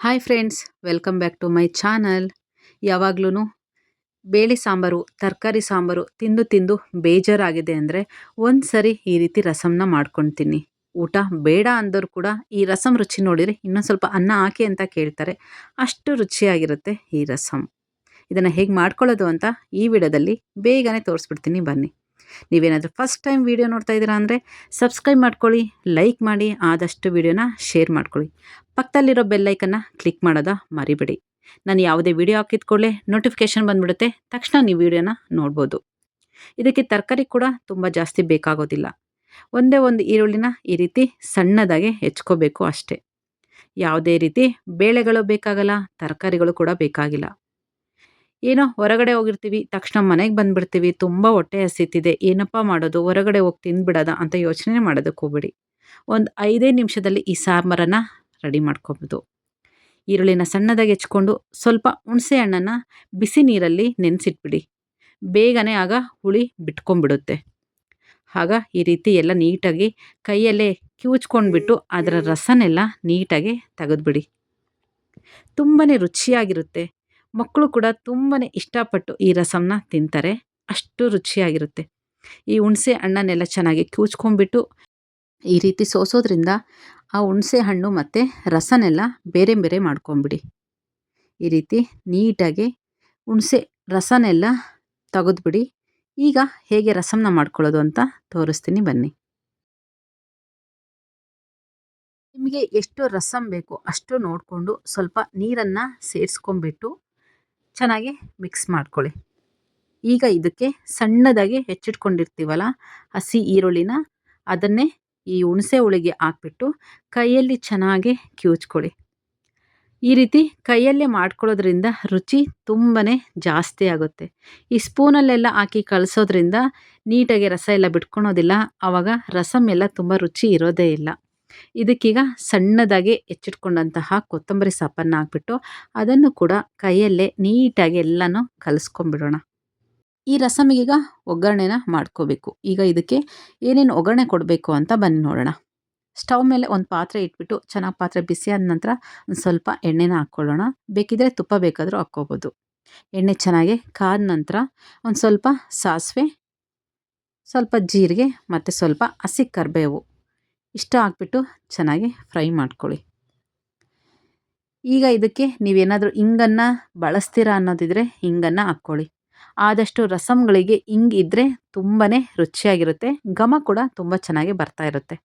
Hi friends welcome back to my channel ಯಾವಾಗ್ಲೂ ಬೇಳೆ ಸಾಂಬಾರು, ತರಕಾರಿ ಸಾಂಬಾರು ತಿಂದು ತಿಂದು ಬೇಜಾರಾಗಿದೆ ಅಂದರೆ ಒಂದು ಸರಿ ಈ ರೀತಿ ರಸಮ್ನ ಮಾಡ್ಕೊಳ್ತೀನಿ ಊಟ ಬೇಡ ಅಂದೋರು ಕೂಡ ಈ ರಸಮ್ ರುಚಿ ನೋಡಿದರೆ ಇನ್ನೊಂದು ಸ್ವಲ್ಪ ಅನ್ನ ಹಾಕಿ ಅಂತ ಕೇಳ್ತಾರೆ. ಅಷ್ಟು ರುಚಿಯಾಗಿರುತ್ತೆ ಈ ರಸಮ್ ಇದನ್ನು ಹೇಗೆ ಮಾಡ್ಕೊಳ್ಳೋದು ಅಂತ ಈ ವಿಡಿಯೋದಲ್ಲಿ ಬೇಗನೆ ತೋರಿಸ್ಬಿಡ್ತೀನಿ ಬನ್ನಿ. ನೀವೇನಾದರೂ ಫಸ್ಟ್ ಟೈಮ್ ವೀಡಿಯೋ ನೋಡ್ತಾ ಇದ್ದೀರಾ ಅಂದರೆ ಸಬ್ಸ್ಕ್ರೈಬ್ ಮಾಡ್ಕೊಳ್ಳಿ ಲೈಕ್ ಮಾಡಿ, ಆದಷ್ಟು ವೀಡಿಯೋನ ಶೇರ್ ಮಾಡ್ಕೊಳ್ಳಿ. ಪಕ್ಕದಲ್ಲಿರೋ ಬೆಲ್ಲೈಕನ್ನು ಕ್ಲಿಕ್ ಮಾಡೋದ ಮರಿಬೇಡಿ. ನಾನು ಯಾವುದೇ ವಿಡಿಯೋ ಹಾಕಿದ ಕೂಡಲೇ ನೋಟಿಫಿಕೇಷನ್ ಬಂದುಬಿಡುತ್ತೆ, ತಕ್ಷಣ ನೀವು ವಿಡಿಯೋನ ನೋಡ್ಬೋದು. ಇದಕ್ಕೆ ತರಕಾರಿ ಕೂಡ ತುಂಬ ಜಾಸ್ತಿ ಬೇಕಾಗೋದಿಲ್ಲ. ಒಂದೇ ಒಂದು ಈರುಳ್ಳಿನ ಈ ರೀತಿ ಸಣ್ಣದಾಗೆ ಹೆಚ್ಕೋಬೇಕು ಅಷ್ಟೇ. ಯಾವುದೇ ರೀತಿ ಬೇಳೆಗಳು ಬೇಕಾಗಲ್ಲ, ತರಕಾರಿಗಳು ಕೂಡ ಬೇಕಾಗಿಲ್ಲ. ಏನೋ ಹೊರಗಡೆ ಹೋಗಿರ್ತೀವಿ, ತಕ್ಷಣ ಮನೆಗೆ ಬಂದ್ಬಿಡ್ತೀವಿ, ತುಂಬ ಹೊಟ್ಟೆ ಹಸಿತಿದೆ, ಏನಪ್ಪ ಮಾಡೋದು, ಹೊರಗಡೆ ಹೋಗಿ ತಿಂದ್ಬಿಡೋದ ಅಂತ ಯೋಚನೆ ಮಾಡೋದಕ್ಕೆ ಹೋಗ್ಬಿಡಿ. ಒಂದು ಐದೇ ನಿಮಿಷದಲ್ಲಿ ಈ ಸಾಂಬಾರನ್ನು ರೆಡಿ ಮಾಡ್ಕೊಬೋದು. ಈರುಳ್ಳಿನ ಸಣ್ಣದಾಗಿ ಹೆಚ್ಕೊಂಡು ಸ್ವಲ್ಪ ಹುಣಸೆ ಹಣ್ಣನ್ನು ಬಿಸಿ ನೀರಲ್ಲಿ ನೆನೆಸಿಟ್ಬಿಡಿ. ಬೇಗನೆ ಆಗ ಹುಳಿ ಬಿಟ್ಕೊಂಡ್ಬಿಡುತ್ತೆ. ಆಗ ಈ ರೀತಿ ಎಲ್ಲ ನೀಟಾಗಿ ಕೈಯಲ್ಲೇ ಕಿವುಚ್ಕೊಂಡ್ಬಿಟ್ಟು ಅದರ ರಸನೆಲ್ಲ ನೀಟಾಗಿ ತೆಗೆದ್ಬಿಡಿ. ತುಂಬಾ ರುಚಿಯಾಗಿರುತ್ತೆ. ಮಕ್ಕಳು ಕೂಡ ತುಂಬಾ ಇಷ್ಟಪಟ್ಟು ಈ ರಸಮ್ನ ತಿಂತಾರೆ. ಅಷ್ಟು ರುಚಿಯಾಗಿರುತ್ತೆ. ಈ ಹುಣಸೆ ಹಣ್ಣನ್ನೆಲ್ಲ ಚೆನ್ನಾಗಿ ಕಿವುಚ್ಕೊಂಡ್ಬಿಟ್ಟು ಈ ರೀತಿ ಸೋಸೋದ್ರಿಂದ ಆ ಹುಣಸೆ ಹಣ್ಣು ಮತ್ತು ರಸನೆಲ್ಲ ಬೇರೆ ಬೇರೆ ಮಾಡ್ಕೊಂಬಿಡಿ. ಈ ರೀತಿ ನೀಟಾಗಿ ಹುಣಸೆ ರಸನೆಲ್ಲ ತೆಗೆದ್ಬಿಡಿ. ಈಗ ಹೇಗೆ ರಸಮ್ನ ಮಾಡ್ಕೊಳ್ಳೋದು ಅಂತ ತೋರಿಸ್ತೀನಿ ಬನ್ನಿ. ನಿಮಗೆ ಎಷ್ಟು ರಸಮ್ ಬೇಕು ಅಷ್ಟು ನೋಡಿಕೊಂಡು ಸ್ವಲ್ಪ ನೀರನ್ನು ಸೇರಿಸ್ಕೊಂಬಿಟ್ಟು ಚೆನ್ನಾಗಿ ಮಿಕ್ಸ್ ಮಾಡ್ಕೊಳ್ಳಿ. ಈಗ ಇದಕ್ಕೆ ಸಣ್ಣದಾಗಿ ಹೆಚ್ಚಿಟ್ಕೊಂಡಿರ್ತೀವಲ್ಲ, ಹಸಿ ಈರುಳ್ಳಿನ ಅದನ್ನೇ ಈ ಹುಣಸೆ ಹುಳಿಗೆ ಹಾಕ್ಬಿಟ್ಟು ಕೈಯಲ್ಲಿ ಚೆನ್ನಾಗಿ ಕಿವುಚ್ಕೊಳ್ಳಿ. ಈ ರೀತಿ ಕೈಯಲ್ಲೇ ಮಾಡ್ಕೊಳ್ಳೋದ್ರಿಂದ ರುಚಿ ತುಂಬಾ ಜಾಸ್ತಿ ಆಗುತ್ತೆ. ಈ ಸ್ಪೂನಲ್ಲೆಲ್ಲ ಹಾಕಿ ಕಳಿಸೋದ್ರಿಂದ ನೀಟಾಗಿ ರಸ ಎಲ್ಲ ಬಿಟ್ಕೊಳೋದಿಲ್ಲ, ಆವಾಗ ರಸಮ್ ಎಲ್ಲ ತುಂಬ ರುಚಿ ಇರೋದೇ ಇಲ್ಲ. ಇದಕ್ಕೀಗ ಸಣ್ಣದಾಗಿ ಹೆಚ್ಚಿಟ್ಕೊಂಡಂತಹ ಕೊತ್ತಂಬರಿ ಸೊಪ್ಪನ್ನು ಹಾಕ್ಬಿಟ್ಟು ಅದನ್ನು ಕೂಡ ಕೈಯಲ್ಲೇ ನೀಟಾಗಿ ಎಲ್ಲನೂ ಕಲಿಸ್ಕೊಂಬಿಡೋಣ. ಈ ರಸಮಿಗೀಗ ಒಗ್ಗರಣೆನ ಮಾಡ್ಕೋಬೇಕು. ಈಗ ಇದಕ್ಕೆ ಏನೇನು ಒಗ್ಗರಣೆ ಕೊಡಬೇಕು ಅಂತ ಬನ್ನಿ ನೋಡೋಣ. ಸ್ಟವ್ ಮೇಲೆ ಒಂದು ಪಾತ್ರೆ ಇಟ್ಬಿಟ್ಟು ಚೆನ್ನಾಗಿ ಪಾತ್ರೆ ಬಿಸಿ ಆದ ನಂತರ ಒಂದು ಸ್ವಲ್ಪ ಎಣ್ಣೆನ ಹಾಕ್ಕೊಳ್ಳೋಣ. ಬೇಕಿದ್ರೆ ತುಪ್ಪ ಬೇಕಾದರೂ ಹಾಕ್ಕೋಬೋದು. ಎಣ್ಣೆ ಚೆನ್ನಾಗಿ ಕಾದ ನಂತರ ಒಂದು ಸ್ವಲ್ಪ ಸಾಸಿವೆ, ಸ್ವಲ್ಪ ಜೀರಿಗೆ ಮತ್ತು ಸ್ವಲ್ಪ ಹಸಿ ಕರಿಬೇವು ಇಷ್ಟ ಹಾಕ್ಬಿಟ್ಟು ಚೆನ್ನಾಗಿ ಫ್ರೈ ಮಾಡ್ಕೊಳ್ಳಿ. ಈಗ ಇದಕ್ಕೆ ನೀವೇನಾದರೂ ಹಿಂಗನ್ನು ಬಳಸ್ತೀರಾ ಅನ್ನೋದಿದ್ರೆ ಹಿಂಗನ್ನು ಹಾಕ್ಕೊಳ್ಳಿ. ಆದಷ್ಟು ರಸಮ್ಗಳಿಗೆ ಹಿಂಗಿದ್ರೆ ತುಂಬಾ ರುಚಿಯಾಗಿರುತ್ತೆ, ಘಮ ಕೂಡ ತುಂಬ ಚೆನ್ನಾಗಿ ಬರ್ತಾ ಇರುತ್ತೆ.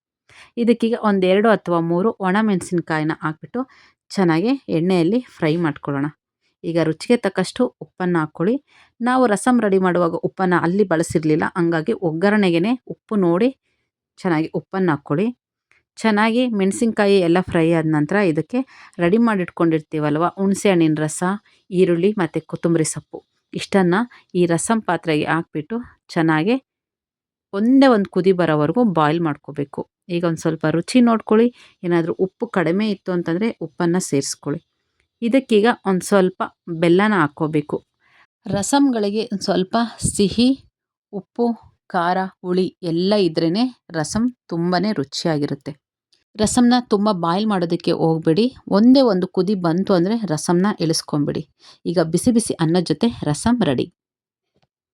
ಇದಕ್ಕೀಗ ಒಂದೆರಡು ಅಥವಾ ಮೂರು ಒಣಮೆಣಸಿನ್ಕಾಯಿನ ಹಾಕ್ಬಿಟ್ಟು ಚೆನ್ನಾಗಿ ಎಣ್ಣೆಯಲ್ಲಿ ಫ್ರೈ ಮಾಡ್ಕೊಳ್ಳೋಣ. ಈಗ ರುಚಿಗೆ ತಕ್ಕಷ್ಟು ಉಪ್ಪನ್ನು ಹಾಕ್ಕೊಳ್ಳಿ. ನಾವು ರಸಮ್ ರೆಡಿ ಮಾಡುವಾಗ ಉಪ್ಪನ್ನು ಅಲ್ಲಿ ಬಳಸಿರಲಿಲ್ಲ, ಹಂಗಾಗಿ ಒಗ್ಗರಣೆಗೆ ಉಪ್ಪು ನೋಡಿ ಚೆನ್ನಾಗಿ ಉಪ್ಪನ್ನು ಹಾಕ್ಕೊಳ್ಳಿ. ಚೆನ್ನಾಗಿ ಮೆಣಸಿನ್ಕಾಯಿ ಎಲ್ಲ ಫ್ರೈ ಆದ ನಂತರ ಇದಕ್ಕೆ ರೆಡಿ ಮಾಡಿಟ್ಕೊಂಡಿರ್ತೀವಲ್ವ? ಹುಣಸೆ ಹಣ್ಣಿನ ರಸ, ಈರುಳ್ಳಿ ಮತ್ತು ಕೊತ್ತಂಬರಿ ಸೊಪ್ಪು. ಇಷ್ಟನ್ನು ಈ ರಸಂ ಪಾತ್ರೆಗೆ ಹಾಕ್ಬಿಟ್ಟು ಚೆನ್ನಾಗಿ ಒಂದೇ ಒಂದು ಕುದಿ ಬರೋವರೆಗೂ ಬಾಯ್ಲ್ ಮಾಡ್ಕೋಬೇಕು. ಈಗ ಒಂದು ಸ್ವಲ್ಪ ರುಚಿ ನೋಡ್ಕೊಳ್ಳಿ. ಏನಾದರೂ ಉಪ್ಪು ಕಡಿಮೆ ಇತ್ತು ಅಂತಂದರೆ ಉಪ್ಪನ್ನು ಸೇರಿಸ್ಕೊಳ್ಳಿ. ಇದಕ್ಕೀಗ ಒಂದು ಸ್ವಲ್ಪ ಬೆಲ್ಲನ ಹಾಕ್ಕೋಬೇಕು. ರಸಮ್ಗಳಿಗೆ ಸ್ವಲ್ಪ ಸಿಹಿ, ಉಪ್ಪು ಖಾರ, ಹುಳಿ ಎಲ್ಲ ಇದ್ರೇ ರಸಮ್ ತುಂಬಾ ರುಚಿಯಾಗಿರುತ್ತೆ. ರಸಮ್ನ ತುಂಬ ಬಾಯ್ಲ್ ಮಾಡೋದಕ್ಕೆ ಹೋಗಬೇಡಿ. ಒಂದೇ ಒಂದು ಕುದಿ ಬಂತು ಅಂದರೆ ರಸಮ್ನ ಇಳಿಸ್ಕೊಂಬಿಡಿ. ಈಗ ಬಿಸಿ ಬಿಸಿ ಅನ್ನದ ಜೊತೆ ರಸಮ್ ರೆಡಿ.